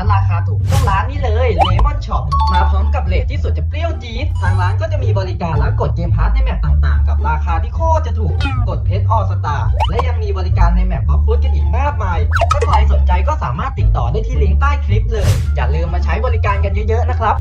านราคาถูกต้องร้านนี้เลย Lemon Shop มาพร้อมกับเลทที่สุดจะเปรี้ยวจี๊ดทางร้านก็จะมีบริการรับกดเกมพาร์ทในแมปต่างๆ กับราคาที่โคตรจะถูกกดเพชรออสตาและยังมีบริการในแมปบล็อกฟุตกันอีกมากมาย ถ้าใครสนใจก็สามารถติดต่อได้ที่ลิงก์ใต้คลิปเลย อย่าลืมมาใช้บริการกันเยอะๆนะครับ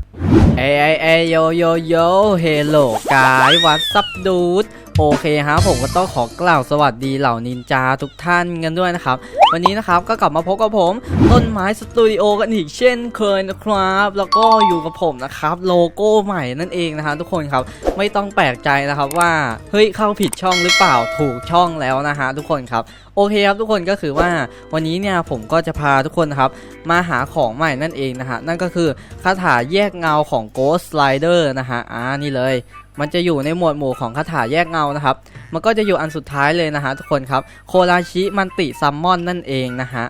เอ้ยเอ้ยเอ้ยโยโยโยเฮลโลกายวัดซับดูด โอเคฮะผมก็ต้องขอกล่าวสวัสดีเหล่านินจาทุกท่านกันด้วยนะครับ วันนี้นะครับก็กลับมาพบกับผม ต้นไม้สตูดิโอกันอีกเช่นเคยนะครับ แล้วก็อยู่กับผมนะครับ โลโก้ใหม่นั่นเองนะครับทุกคนครับไม่ต้องแปลกใจนะครับว่าเฮ้ยเข้าผิดช่องหรือเปล่าถูกช่องแล้วนะฮะทุกคนครับโอเคครับทุกคนก็คือว่าวันนี้เนี่ยผมก็จะพาทุกคนครับมาหาของใหม่นั่นเองนะฮะนั่นก็คือคาถาแยกเงาของ Ghost Rider นะฮะอ่านี่เลย มันจะอยู่ในหมวดหมู่ของคาถาแยกเงานะครับ มันก็จะอยู่อันสุดท้ายเลยนะฮะทุกคนครับ โคราชิมันติซัมมอนนั่นเองนะฮะ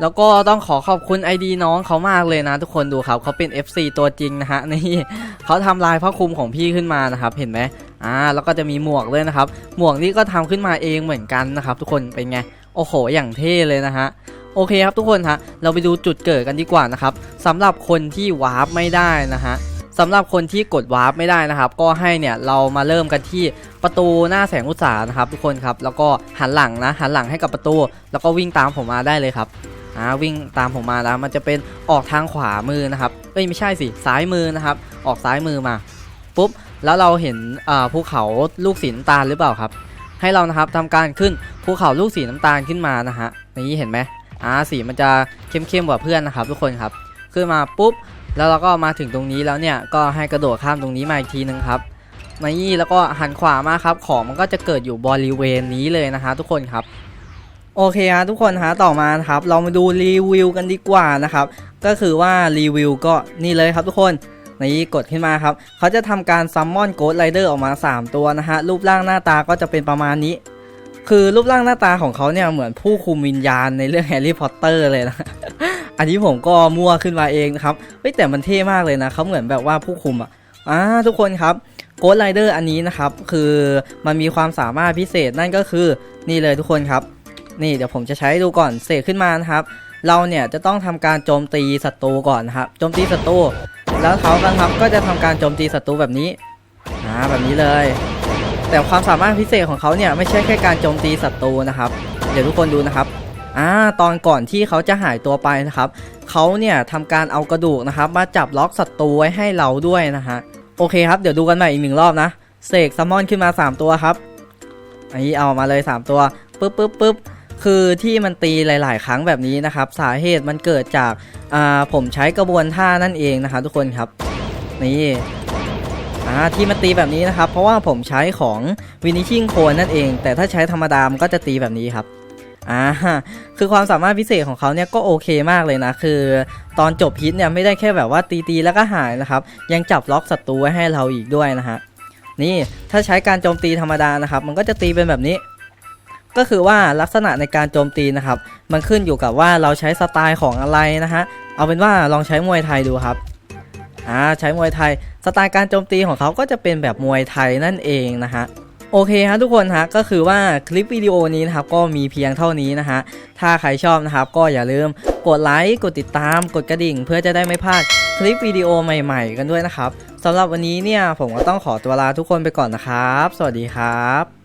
แล้วก็ต้องขอขอบคุณ ID น้องเขามากเลยนะทุกคนดูครับเขาเป็น FC ตัวจริงนะฮะนี่เขาทำลายผ้าคลุมของพี่ขึ้นมานะครับ เห็นไหมอ่าแล้วก็จะมีหมวกเลยนะครับ หมวกนี้ก็ทำขึ้นมาเองเหมือนกันนะครับ ทุกคนเป็นไงโอ้โหอย่างเท่เลยนะฮะโอเคครับทุกคนฮะเราไปดูจุดเกิดกันดีกว่านะครับสำหรับคนที่วาร์ปไม่ได้นะฮะ สำหรับคนที่กดวาร์ปไม่ได้นะครับ ก็ให้เนี่ยเรามาเริ่มกันที่ประตูหน้าแสงอุตสาหนะครับ ทุกคนครับแล้วก็หันหลังนะหันหลังให้กับประตู แล้วก็วิ่งตามผมมาได้เลยครับอ่าวิ่งตามผมมาแล้วมันจะเป็นออกทางขวามือนะครับเอ้ยไม่ใช่สิซ้ายมือนะครับ ออกซ้ายมือมาปุ๊บแล้วเราเห็นอ่าภูเขาลูกสีน้ำตาลหรือเปล่าครับ ให้เรานะครับทำการขึ้นภูเขาลูกสีน้ำตาลขึ้นมานะฮะนี่เห็นไหมอ่าสีมันจะเข้มๆกว่าเพื่อนนะครับ ทุกคนครับขึ้นมาปุ๊บ แล้วเราก็มาถึงตรงนี้แล้วเนี่ยก็ให้กระโดดข้ามตรงนี้มาอีกทีนึงครับนี่แล้วก็หันขวามาครับของมันก็จะเกิดอยู่บริเวณนี้เลยนะฮะทุกคนครับ โอเคฮะทุกคนฮะต่อมาครับ เรามาดูรีวิวกันดีกว่านะครับ ก็คือว่ารีวิวก็นี่เลยครับทุกคนนี่กดขึ้นมาครับเขาจะทำการซัมมอนโกดไรเดอร์ออกมา 3 ตัวนะฮะรูปร่างหน้าตาก็จะเป็นประมาณนี้ คือรูปร่างหน้าตาของเขาเนี่ยเหมือนผู้คุมวิญญาณในเรื่องแฮร์รี่พอตเตอร์เลยนะ อันนี้ผมก็มั่วขึ้นมาเองนะครับเฮ้ยแต่มันเท่มากเลยนะเขาเหมือนแบบว่าผู้คุมอะอ่าทุกคนครับโกดไรเดอร์อันนี้นะครับ คือมันมีความสามารถพิเศษนั่นก็คือนี่เลยทุกคนครับ นี่เดี๋ยวผมจะใช้ใดูก่อนเสกขึ้นมานะครับ เราเนี่ยจะต้องทำการโจมตีศัตรูก่อนนะครับโจมตีศัตรูแล้วเขากันครับก็จะทำการโจมตีศัตรูแบบนี้อ่าแบบนี้เลย แต่ความสามารถพิเศษของเขาเนี่ยไม่ใช่แค่การโจมตีศัตรูนะครับ เดี๋ยวทุกคนดูนะครับ อ่าตอนก่อนที่เขาจะหายตัวไปนะครับเขาเนี่ยทำการเอากระดูกนะครับ มาจับล็อกศัตรูไว้ให้เราด้วยนะฮะโอเคครับเดี๋ยวดูกันใหม่อีกหนึ่งรอบนะเสกซัมมอนขึ้นมา 3 ตัวครับอันนี้เอามาเลย 3 ตัวปึ๊บปึ๊บปึ๊บคือที่มันตีหลาย ๆ ครั้งแบบนี้นะครับ สาเหตุมันเกิดจากอ่าผมใช้กระบวนท่านั่นเองนะครับทุกคนครับนี่อ่าที่มันตีแบบนี้นะครับ เพราะว่าผมใช้ของวินิชิ่งโคนนั่นเอง แต่ถ้าใช้ธรรมดามันก็จะตีแบบนี้ครับ อ่าคือความสามารถพิเศษของเขาเนี่ยก็โอเคมากเลยนะ คือตอนจบฮิตเนี่ยไม่ได้แค่แบบว่าตีตีๆแล้วก็หายนะครับ ยังจับล็อกศัตรูไว้ให้เราอีกด้วยนะฮะนี่ถ้าใช้การโจมตีธรรมดานะครับ มันก็จะตีเป็นแบบนี้ ก็คือว่าลักษณะในการโจมตีนะครับ มันขึ้นอยู่กับว่าเราใช้สไตล์ของอะไรนะฮะเอาเป็นว่าลองใช้มวยไทยดูครับอ่าใช้มวยไทย สไตล์การโจมตีของเขาก็จะเป็นแบบมวยไทยนั่นเองนะฮะ โอเคฮะทุกคนฮะก็คือว่าคลิปวิดีโอนี้นะครับก็มีเพียงเท่านี้นะฮะถ้าใครชอบนะครับก็อย่าลืมกดไลค์กดติดตามกดกระดิ่ง เพื่อจะได้ไม่พลาดคลิปวิดีโอใหม่ ๆ กันด้วยนะครับสำหรับวันนี้เนี่ยผมก็ต้องขอตัวลาทุกคนไปก่อนนะครับ สวัสดีครับ